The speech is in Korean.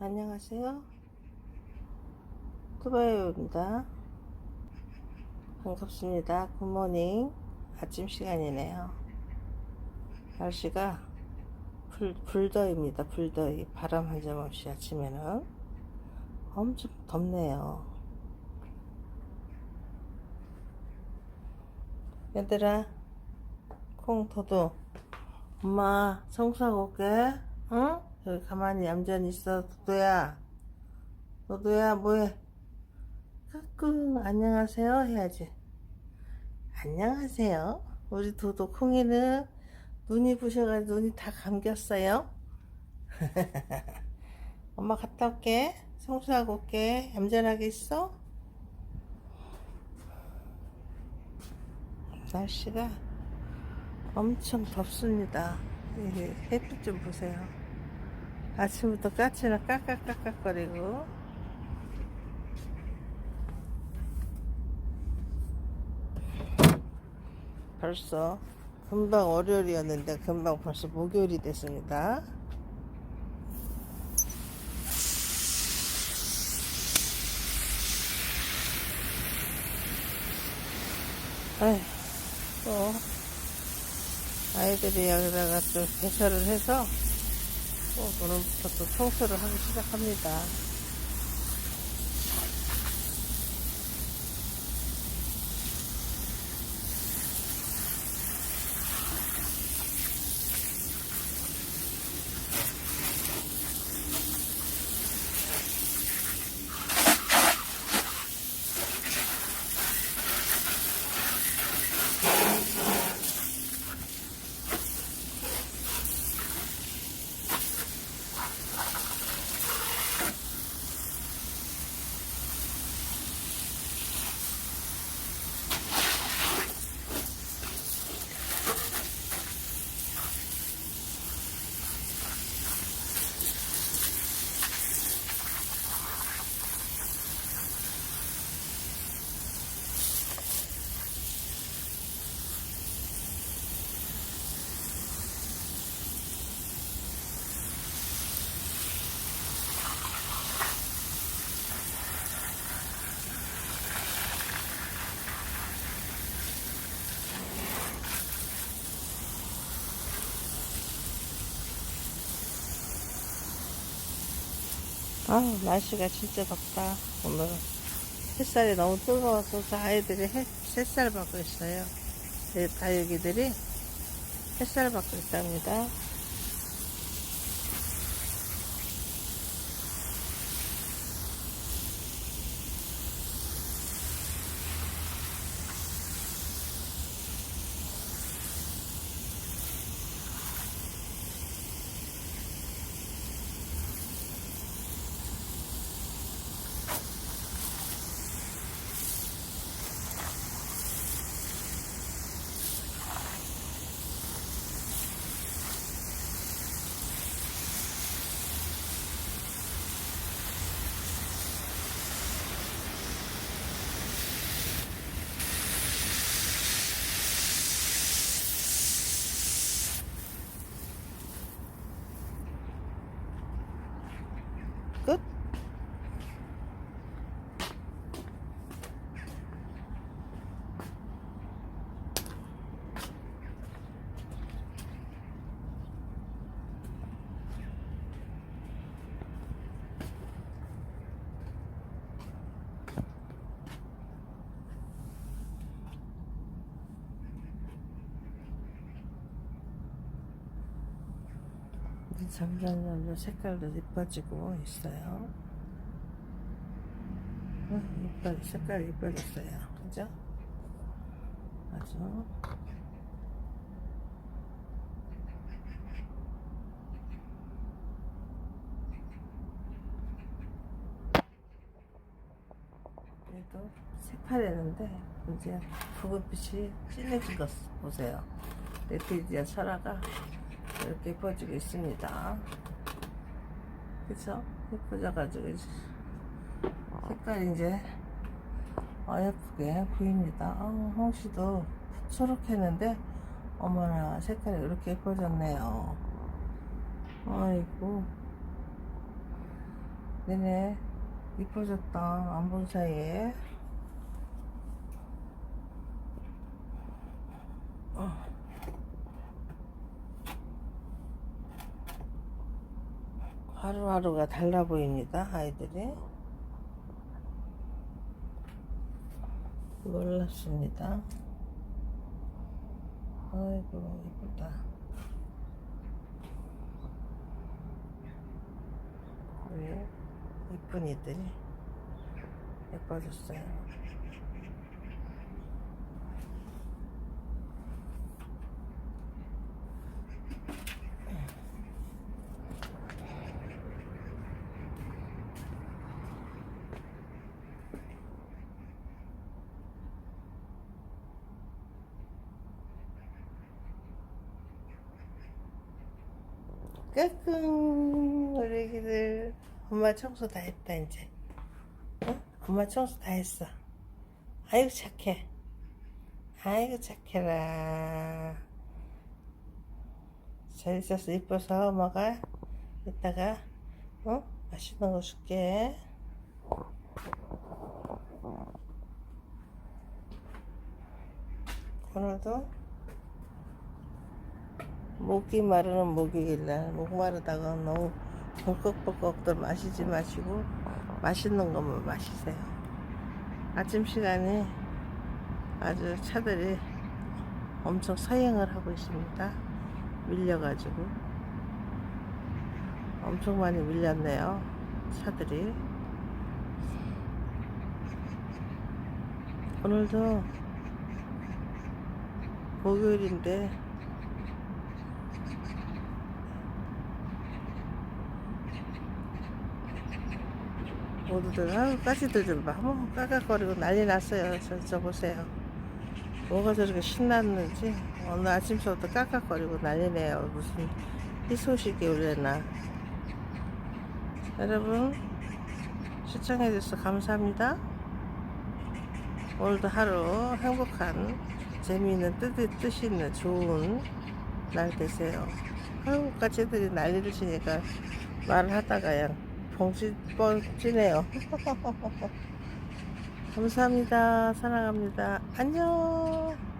안녕하세요. 투바요입니다. 반갑습니다. 굿모닝. 아침 시간이네요. 날씨가 불, 불더위입니다. 불더위. 바람 한 점 없이 아침에는 엄청 덥네요. 얘들아, 콩, 도도. 엄마 청소하고 올게. 응? 여기 가만히 얌전히 있어, 도도야. 도도야, 뭐해? 까꿍, 안녕하세요 해야지. 안녕하세요. 우리 도도 콩이는 눈이 부셔가지고 눈이 다 감겼어요. 엄마 갔다 올게. 청소하고 올게. 얌전하게 있어. 날씨가 엄청 덥습니다. 이 햇빛 좀 보세요. 아침부터 까치나 까깍까깍거리고 벌써 금방 월요일이었는데 금방 벌써 목요일이 됐습니다. 아휴, 또 아이들이 여기다가 또 개설을 해서 또 오늘부터 또 청소를 하기 시작합니다. 아 날씨가 진짜 덥다. 오늘 햇살이 너무 뜨거워서 저 아이들이 햇, 햇살 받고 있어요. 제 다육이들이 햇살 받고 있답니다 점점 점점 색깔도 이뻐지고 있어요. 어, 이뻐, 색깔 이뻐졌어요. 그죠? 아주. 그래도 새파랬는데 이제 붉은빛이 진해진 것 보세요. 레티지아 철화가 이렇게 예뻐지고 있습니다. 그쵸? 예뻐져가지고 이제 색깔이 이제 어여쁘게 보입니다. 아, 홍시도 초록했는데 어머나 색깔이 이렇게 예뻐졌네요. 아이고 네네 이뻐졌다 안 본 사이에 어. 하루하루가 달라 보입니다 아이들이. 놀랍습니다. 아이고 이쁘다. 왜 이쁜 이들이 예뻐졌어요 까꿍 우리 애기들 엄마 청소 다 했다 이제. 어? 엄마 청소 다 했어. 아이고 착해. 아이고 착해라. 잘 있었어 이뻐서 엄마가 이따가 어? 맛있는 거 줄게. 오늘도 목이 마르는 목이길래 목 마르다가 너무 벌컥벌컥들 마시지 마시고 맛있는 것만 마시세요. 아침 시간에 아주 차들이 엄청 서행을 하고 있습니다. 밀려가지고 엄청 많이 밀렸네요. 차들이 오늘도 목요일인데 모두들 아유 까지들 좀 봐. 한번 까깍거리고 난리 났어요. 저, 저 보세요. 뭐가 저렇게 신났는지 오늘 아침부터 까깍거리고 난리네요. 무슨 희소식이 올래나. 여러분 시청해주셔서 감사합니다. 오늘도 하루 행복한 재미있는 뜻, 뜻 있는 좋은 날 되세요. 아유 까지들이 난리를 치니까 말을 하다가 그냥 봉지 뻥치네요. 감사합니다. 사랑합니다. 안녕.